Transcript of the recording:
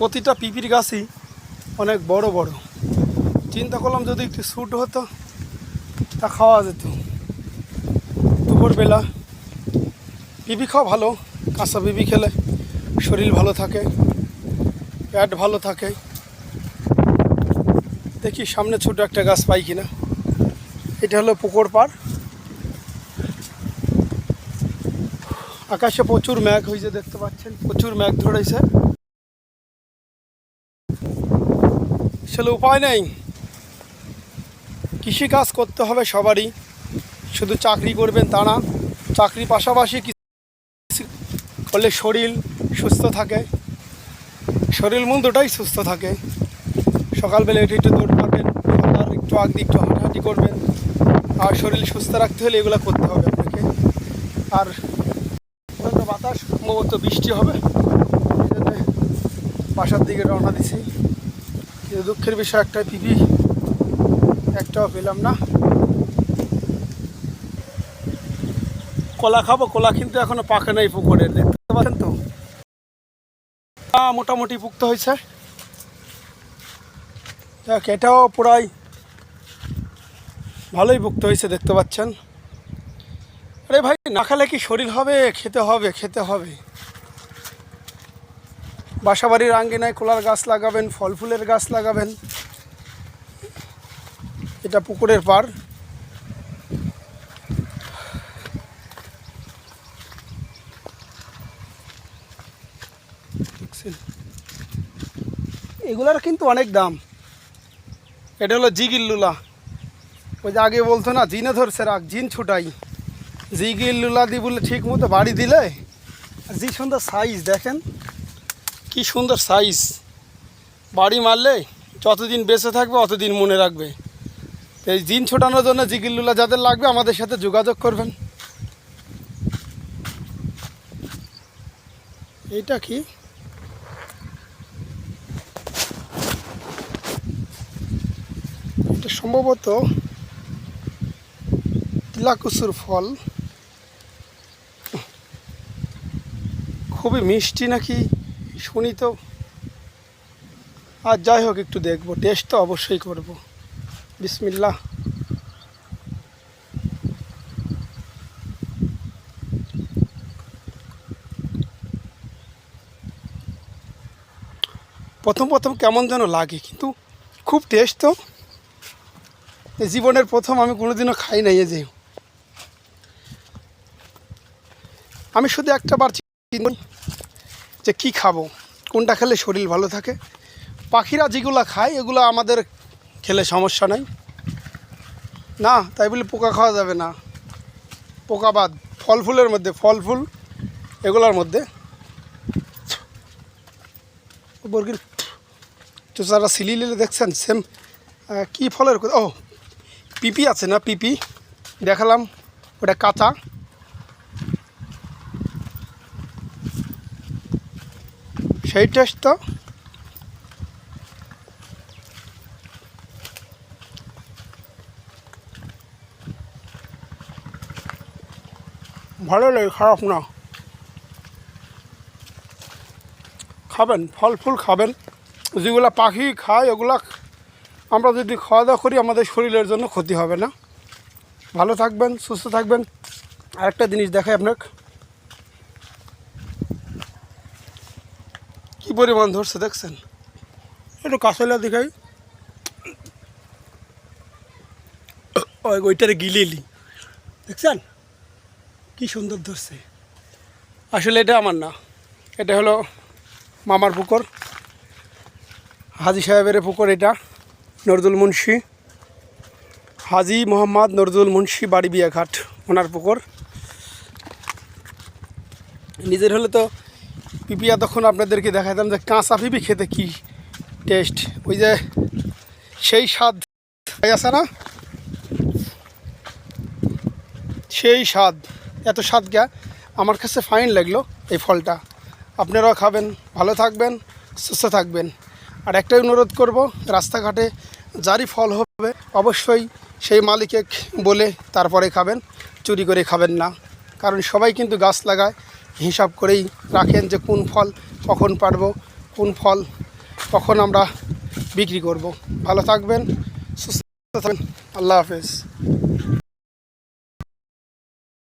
প্রতিটা পিপির গাছই অনেক বড় বড়। চিন্তা করলাম যদি একটু শ্যুট হতো, তা খাওয়া যেত। দুপুরবেলা পিপি খাওয়া ভালো, কাঁচা পিপি খেলে শরীর ভালো থাকে, পেট ভালো থাকে। দেখি সামনে ছোট একটা গাছ পাই কিনা। এটা হলো পুকুর পাড়। আকাশে প্রচুর মেঘ হয়েছে, দেখতে পাচ্ছেন? প্রচুর মেঘ ধরেছে। আসলে উপায় নেই। কৃষি কাজ করতে হবে সবারই। শুধু চাকরি করবেন তা না, চাকরির পাশাপাশি করলে শরীর সুস্থ থাকে। শরীর মন দুটাই সুস্থ থাকে। সকালবেলা একটু একটু দৌড় মারবেন আর একটু আগ একটু হাঁটাহাঁটি করবেন, আর শরীর সুস্থ রাখতে হলে এগুলো করতে হবে আপনাকে। আর বাতাস, সম্ভবত বৃষ্টি হবে বাসার দিকে রওনা দিছি। কিন্তু দুঃখের বিষয় একটা পিপি একটাও পেলাম না। কলা খাব, কলা কিন্তু এখনও পাকে নাই পুকুরে, দেখতে পাচ্ছেন তো? মোটামুটি পুক্ত হয়েছে। দেখ এটাও পুরাই ভালোই পুক্ত হয়েছে, দেখতে পাচ্ছেন। আরে ভাই, না খেলে কি শরীর হবে? খেতে হবে খেতে হবে। বাসাবাড়ির আঙ্গিনায় কলার গাছ লাগাবেন ফল ফুলের গাছ লাগাবেন। এটা পুকুরের পার? এগুলার কিন্তু অনেক দাম। এটা হলো জিগিল্লুলা ওই যে আগে বলতো না, জিনে ধরছে রাখ জিন ছুটাই। জিগিল্লুলা দি বলে ঠিক মতো বাড়ি দিলে, আর সুন্দর সাইজ দেখেন? কি সুন্দর সাইজ বাড়ি মারলে যতদিন বেঁচে থাকবে, অতদিন মনে রাখবে। এই জিন ছোটানোর জন্য জিগিল্লুলা যাদের লাগবে, আমাদের সাথে যোগাযোগ করবেন। এইটা কি? এটা সম্ভবত তিলাকুচুর ফল। খুবই মিষ্টি নাকি? শুনি তো। আর যাই হোক, একটু দেখব। টেস্ট তো অবশ্যই করব। বিসমিল্লাহ। প্রথম প্রথম কেমন যেন লাগে, কিন্তু খুব টেস্ট তো। জীবনের প্রথম আমি কোনোদিনও খাই নাই যে। আমি শুধু একটা বার যে কী খাব, কোনটা খেলে শরীর ভালো থাকে। পাখিরা যেগুলো খায়, এগুলো আমাদের খেলে সমস্যা নাই। না, তাই বলে পোকা খাওয়া যাবে না। পোকা বাদ, ফল ফুলের মধ্যে, ফল ফুল এগুলোর মধ্যে। বর্গির চোচারা সিলি লিলে দেখছেন, সেম কী ফলের ও, পিপি আছে না পিপি? দেখালাম, ওটা কাঁচা। সেই টেস্ট তো ভালো লাগে, খারাপ না। খাবেন, ফল ফুল খাবেন। যেগুলো পাখি খায়, ওগুলা আমরা যদি খাওয়া দাওয়া করি, আমাদের শরীরের জন্য ক্ষতি হবে না। ভালো থাকবেন, সুস্থ থাকবেন। আরেকটা জিনিস দেখাই আপনাকে। কি পরিমাণ ধরছে দেখছেন? একটু কাঁচলা দেখাই। ওই ওইটারে গিলিলি দেখছেন? কি সুন্দর ধরছে। আসলে এটা আমার না। এটা হলো মামার পুকুর। হাজি সাহেবের পুকুর এটা নরদুল মুন্সি। হাজি মোহাম্মদ নরদুল মুন্সি বাড়ি বিয়াঘাট ওনার পুকুর। নিজের হলে তো পিপিয়া তখন আপনাদেরকে দেখাতাম যে কাঁচা পিপি খেতে কি টেস্ট ওই যে সেই স্বাদ আছে না? সেই স্বাদ। এত স্বাদ গা আমার কাছে ফাইন লাগল এই ফলটা। আপনারাও খাবেন, ভালো থাকবেন, সুস্থ থাকবেন। আর একটাই অনুরোধ করব, রাস্তাঘাটে যারই ফল হবে, অবশ্যই সেই মালিকে বলে তারপরে খাবেন, চুরি করে খাবেন না। কারণ সবাই কিন্তু গাছ লাগায় হিসাব করেই রাখেন যে কোন ফল কখন পারব, কোন ফল কখন আমরা বিক্রি করব। ভালো থাকবেন, সুস্থ থাকবেন, আল্লাহ হাফেজ।